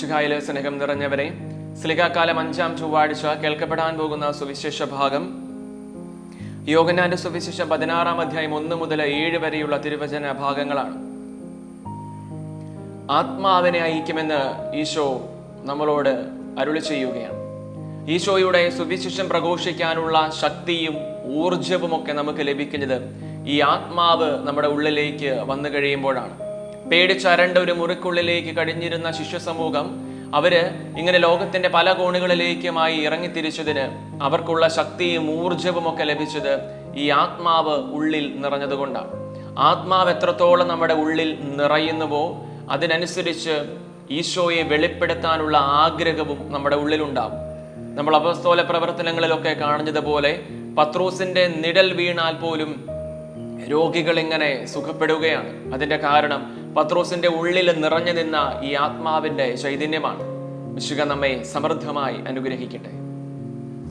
ശുഖായിലെ സ്നേഹം നിറഞ്ഞവരെ സ്ലികാകാലം അഞ്ചാം ചൊവ്വാഴ്ച കേൾക്കപ്പെടാൻ പോകുന്ന സുവിശേഷ ഭാഗം. യോഗനാന്റെ സുവിശേഷം പതിനാറാം അധ്യായം ഒന്ന് മുതൽ ഏഴ് വരെയുള്ള തിരുവചന ഭാഗങ്ങളാണ്. ആത്മാവിനെ അയക്കുമെന്ന് ഈശോ നമ്മളോട് അരുളി ചെയ്യുകയാണ്. ഈശോയുടെ സുവിശേഷം പ്രഘോഷിക്കാനുള്ള ശക്തിയും ഊർജവും ഒക്കെ നമുക്ക് ലഭിക്കുന്നത് ഈ ആത്മാവ് നമ്മുടെ ഉള്ളിലേക്ക് വന്നു കഴിയുമ്പോഴാണ്. പേടിച്ചരണ്ട ഒരു മുറിക്കുള്ളിലേക്ക് കഴിഞ്ഞിരുന്ന ശിഷ്യ സമൂഹം അവർ ഇങ്ങനെ ലോകത്തിന്റെ പല കോണുകളിലേക്കുമായി ഇറങ്ങിത്തിരിച്ചതിന് അവർക്കുള്ള ശക്തിയും ഊർജവും ഒക്കെ ലഭിച്ചത് ഈ ആത്മാവ് ഉള്ളിൽ നിറഞ്ഞതുകൊണ്ടാണ്. ആത്മാവ് എത്രത്തോളം നമ്മുടെ ഉള്ളിൽ നിറയുന്നുവോ അതിനനുസരിച്ച് ഈശോയെ വെളിപ്പെടുത്താനുള്ള ആഗ്രഹവും നമ്മുടെ ഉള്ളിലുണ്ടാവും. നമ്മൾ അപസ്തോല പ്രവർത്തനങ്ങളിലൊക്കെ കാണുന്നതുപോലെ പത്രോസിന്റെ നിഴൽ വീണാൽ പോലും രോഗികൾ ഇങ്ങനെ സുഖപ്പെടുകയാണ്. അതിന്റെ കാരണം പത്രോസിന്റെ ഉള്ളിൽ നിറഞ്ഞു നിന്ന ഈ ആത്മാവിന്റെ ചൈതന്യമാണ്. വിശുഖ നമ്മെ സമൃദ്ധമായി അനുഗ്രഹിക്കട്ടെ.